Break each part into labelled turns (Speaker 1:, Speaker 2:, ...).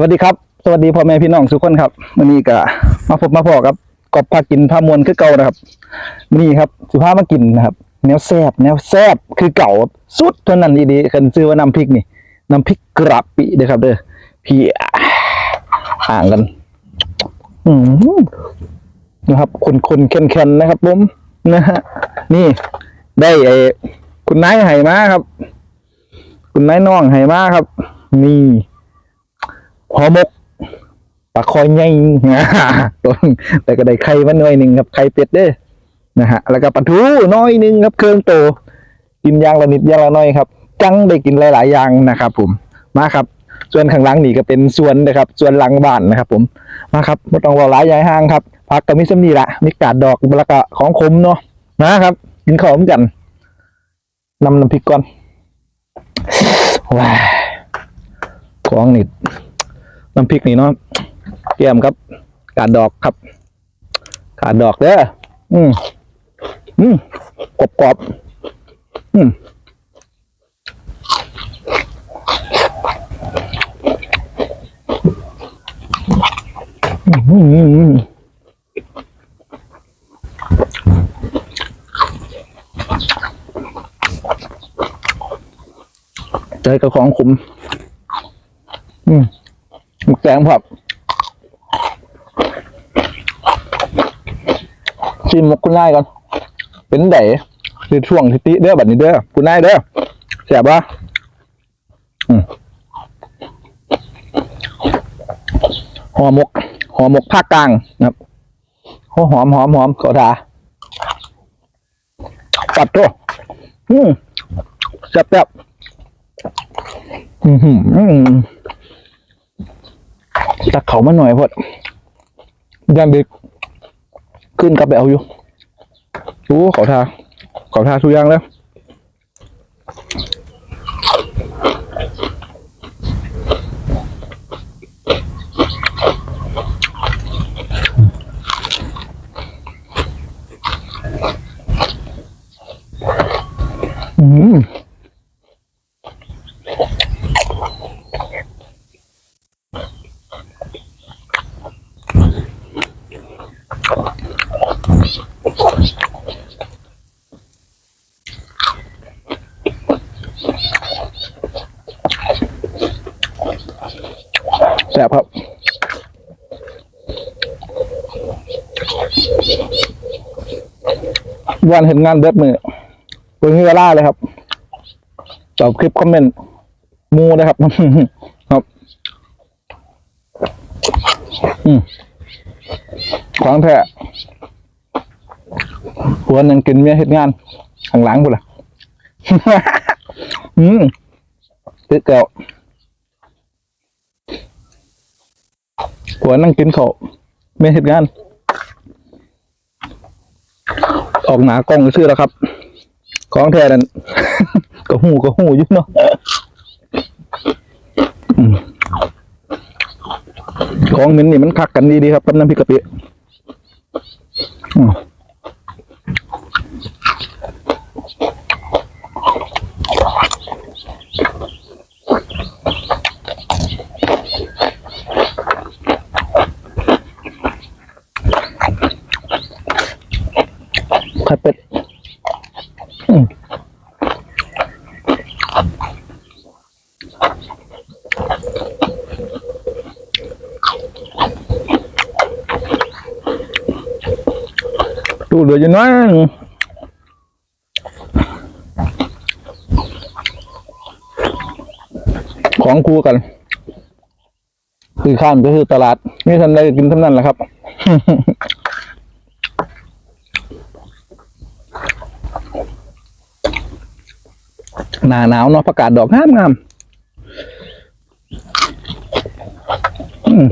Speaker 1: วัสดีครับ สวัสดีพ่อแม่พี่น้องทุกคนครับวันนี้ก็มาพบมาพอกับกอบพากินพามวลคือเก่านะครับวันนี้ครับสุภาพมากินนะครับแนวแซบแนวแซบคือเก่าสุดเท่านั้นดีๆคันซื้อว่าน้ำพริกนี่น้ำพริกกระปิเด้อครับ เด้อพี่ห่างกันอืมนะครับคนคนๆเคนๆนะครับผมนะฮะนี่ได้ไอ้คุณนายไห่มาครับ คุณนายน้องไห่มาครับนี่ หอมกปลาคอยใหญ่ตัวแต่ก็ได้ไข่มาหน่อยหนึ่งครับไข่เป็ดเด้อนะฮะแล้วก็ปลาทูน้อยหนึ่งครับเครื่องโต กินอย่างละนิดอย่างละน้อยครับ จังได้กินหลายๆอย่างนะครับผมมาครับ ส่วนข้างหลังนี่ก็เป็นส่วนนะครับ ส่วนหลังบ้านนะครับ ผมมาครับไม่ต้องรอหลายยายห้างครับพักก็มีสำนีละมีกาดดอกแล้วก็ของขมเนาะนะครับกินข้าวเหมือนกันนำน้ำพริกก่อนว้าของนี่ น้ำพริกนี่เนาะเกี่ยมครับกาดดอกครับกาดดอกเด้ออืมอืมกรอบกรอบๆอืมอืมเจอกับของขมอืมหมึก แกงผับชิมหมกคุณนายก่อน เป็นไดคือช่วงทิติเด้อบัดนี้เด้อคุณนายเด้อแซ่บปะอืมห่อหมกห่อหมกภาคกลางนะครับหอมหอมหอมขอทาปัดตัวอืมแซ่บแซ่บอืมอืม ตักเขามาหน่อยพอดยันดึกขึ้นกลับไปเอาอยู่โอ้ขอทาขอทาทุกอย่างแล้ว อืมแซ่บครับวันเห็นงานเบิดมือเบิ่งเวลาเลยครับตอบคลิปคอมเมนต์มูนะครับ ครับอืมของแท้หัวนึ่งกินเมียเห็ดงานข้างหลังกูล่ะ อืมตึกแก้ว หัวนั่งกินเขาไม่เห็ดงาน ออกหนากล้องชื่อแล้วครับ ของแท้นั่นก็หูก็หูยุ่เนาะของเหม็นนี่มันคักกันดีดีครับกับน้ำพริกกะปิอืมไข่เป็ดอืม ดูเหลืออยู่น้อยหนึ่ง ของคู่กัน คือข้ามก็คือตลาดนี่ท่านได้กินท่านนั้นแหละครับหนาหนาวเนาะประกาศดอกงามงามอืม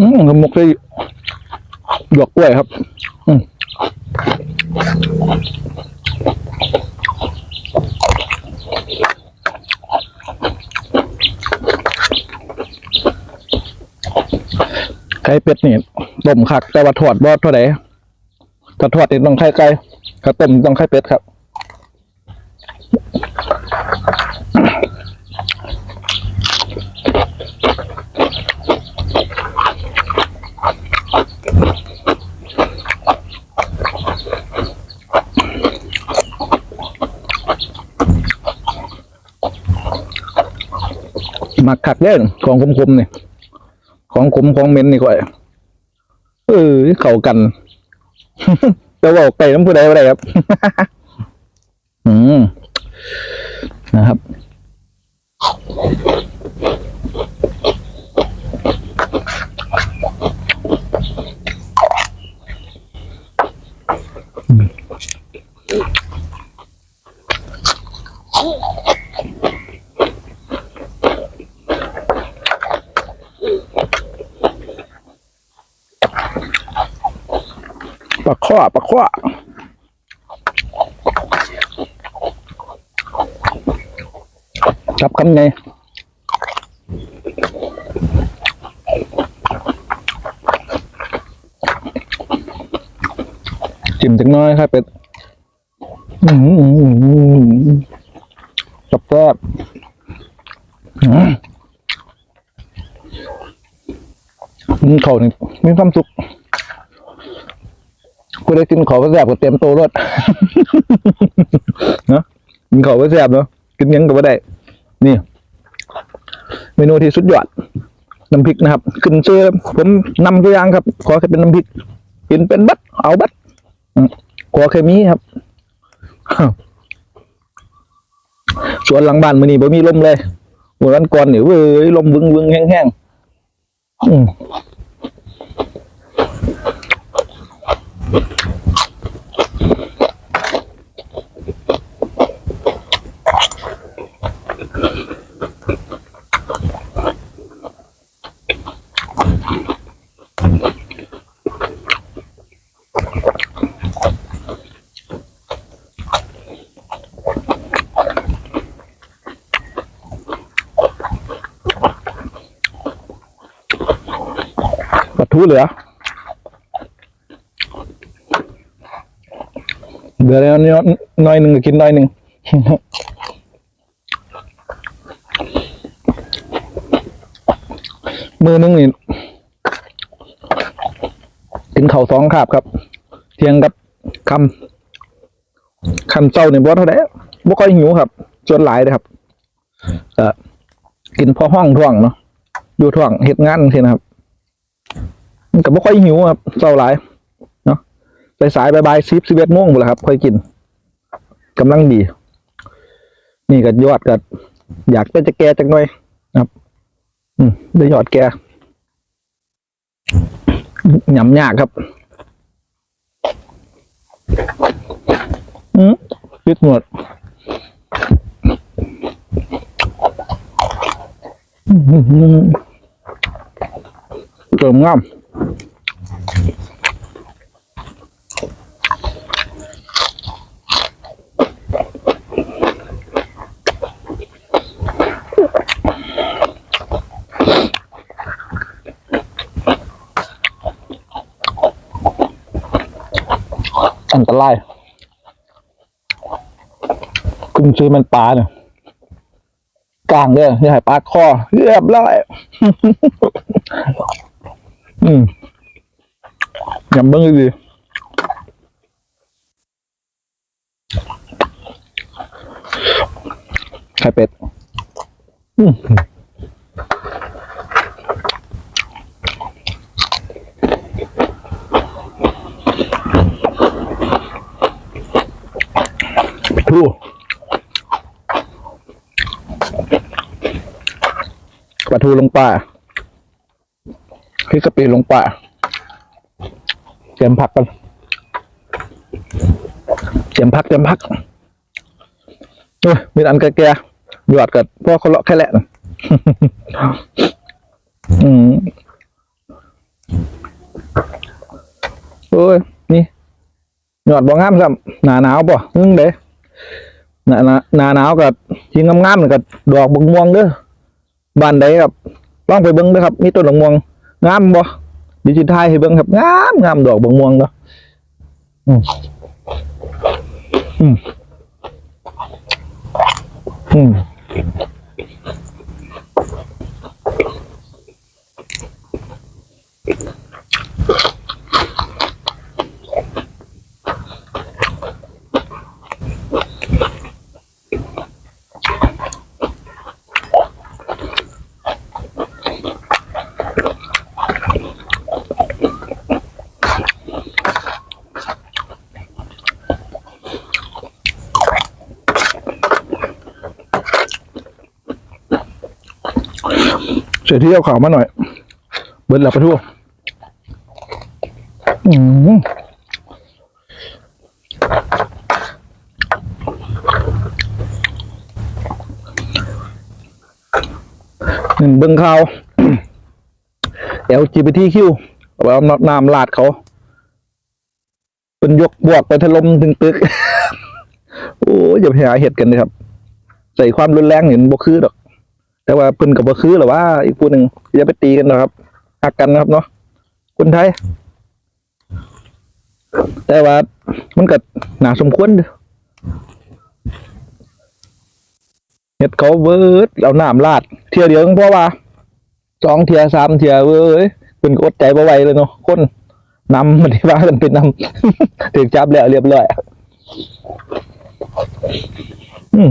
Speaker 1: อื มกระมกได้หยวกกล้วยครับ อืม ไข่เป็ดนี่ต้มคัก แต่ว่าทอดบ่เท่าไหร่ถ้าทอดนี่ต้องไข่ไก่ถ้าต้มต้องไข่เป็ดครับมักคักเล่นของคมๆนี่ ของขมของเม็นนี่ก่อยเออเข่ากันจะบอกไปน้ำผู้ใดอะไรครับ อืมนะครับ ปลาข้อปลาข้อจับคำไงจิ้มจังน้อยครับเป็ดจับแซ่บอืมเขานี่มีความสุข กูได้กินของแซ่บก็เต็มโตรถเนาะกินของแซ่บเนาะกินยังก็ไม่ได้ นี่ เมนูที่สุดยอดน้ำพริกนะครับขึ้นชื่อผมนำตัวอย่างครับ ขอแค่เป็นน้ำพริกกินเป็นบัดเอาบัดขอแค่มีครับสวนหลังบ้านมือนี้บ่มีลมเลยวันก่อนเนี่ยเว้ยลมวึงวึงแห้งๆ อืมปลาทู เหลือเหลือแล้วน้อยน้อยหนึ่งก็กินน้อยหนึ่งมือหนึงนี่กินเข่าสองคาบครับ เทียงกับคำคำเจ้าเนี่ยบ่เท่าไหร่บ่ค่อยหิวครับส่วนหลายเลยครับเออกินพอห้องท่วงเนาะอยู่ท่วงเฮ็ดงานทีนะครับมันก็บ่ค่อยหิวครับเศร้าหลาย ไปสายบายบายสิบสิบเอ็ดโมงหมดแล้วครับ ค่อยกินกำลังดี นี่ก็ยอดก็อยากเป็นจะแก่จักหน่อยนะครับ อืมได้ยอดแก่หยำยากครับ อืมพิดหนวดอื้อหือเติมงาม อันตรายคุณซื้อมันปลาเนี่ยกลางเด้ออย่าให้ปลาคอเรียบร้อยอืมยำเบิ้งดีไข่เป็ด อืมทูป ลาทูลงป่าพริกกะปิลงป่าเตรียมผักกันเตรียมผักเตรียมผักเอ้ยมีอันแก่ๆหยอดกับพวกเขาเลาะแค่แหละอืมโอ้ยนี่หยอดบ่งามซ้ำหนาหนาวป่ะมึงเด้หนาหนาหนาหนาวกับที่งามๆกับดอกบักม่วงเด้อ บ้านใดครับลองไปเบิ่งเด้อครับมีต้นบักม่วงงามบ่ดิจิทัลให้เบิ่งครับงามงามดอกบักม่วงเนาะอืมอืมอืม เสียที่เอาข่าวมาหน่อย เบิร์ดหลับไปทั่วอืมหนึ่งเบิ้งข่าว LGBTQ เอาไว้เอาน้ำลาดเขา เป็นยกบวกไปถล่มถึงตึก โอ้ยอย่าไปหาเห็ดกันเลยครับ ใส่ความรุนแรงเห็นบ่คือดอก แต่ว่าเพิ่นกับบ่คือหรือว่า อีกผู้หนึ่งอย่าไปตีกันนะครับหักกันนะครับเนาะคนไทย แต่ว่ามันก็น่าสมควรเด้อเฮ็ดเขาเวิร์ดเอาหน้ำลาด เทียเดียวเพราะว่าสองเทียสามเทียเว้ยเพิ่นก็อดใจบ่ไหวเลยเนาะคนนำมันที่ว่ากันเป็นนำถึงจับแล้วเรียบร้อยอืม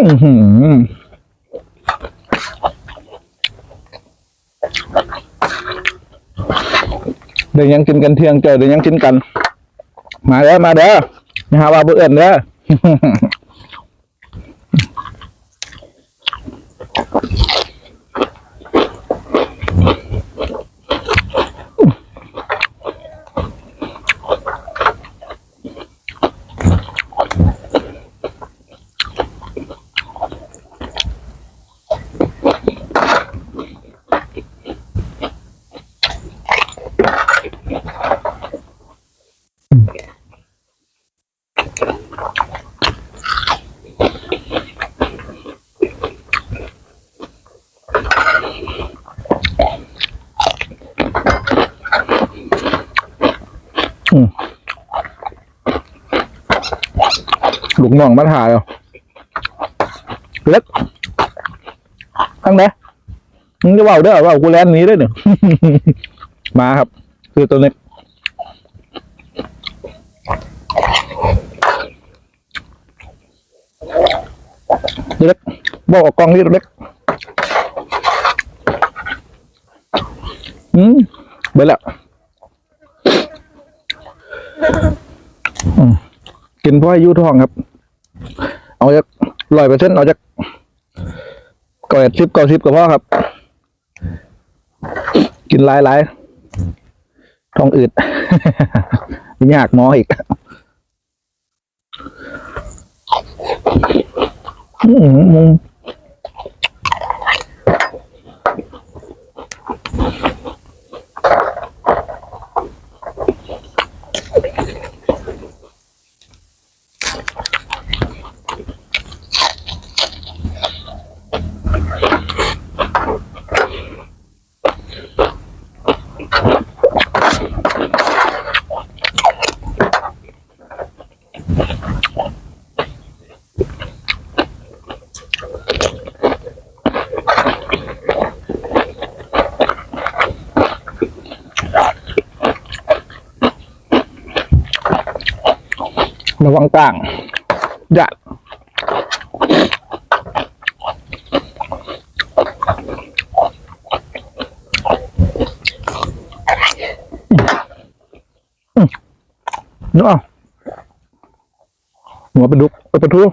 Speaker 1: อื้อหือเดี๋ยวยังกินกันเที่ยงเจอเดี๋ยวยังกินกัน มาเด้อมาเด้อนะฮะว่าเบื่อนเด้อ น้องมาถ่ายเอเล็กทั้งเด้มึงจะว่าเด้อว่ากูแลนนี้ได้หนึ่งมาครับ คือตัวเล็กเล็กบอกออกกล้องนี่เล็กอืมเบล้วอืมกินเพราะอายุท้องครับ เอาจากร้อยเปอร์เซ็นต์เอาจากก่อยสิบก่อสิบกับพ่อครับ กินหลายหลายๆท้องอืด ยากหมออีกอืม tảng dạ. Nữa không? Nó bị đục, bị đục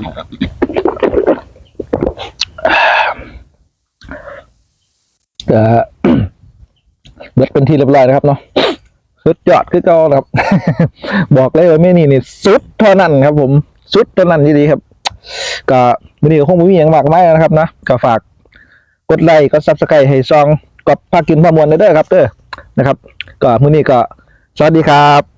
Speaker 1: มครับงามปะก็เบิดเป็นที่เรียบร้อยนะครับเนาะสุดยอดคือเก่าครับ บอกเลยว่าเมนี่นี่สุดเท่านั้นครับ ผมสุดเท่านั้นดีๆครับ ก็วันนี้คงไม่มีอย่างมากมายนะครับนะก็ฝากกดไลค์กดซับสไครต์ให้ซองกับพากินพามวลเด้อครับเด้อนะครับ ก็มื้อนี้ก็สวัสดีครับ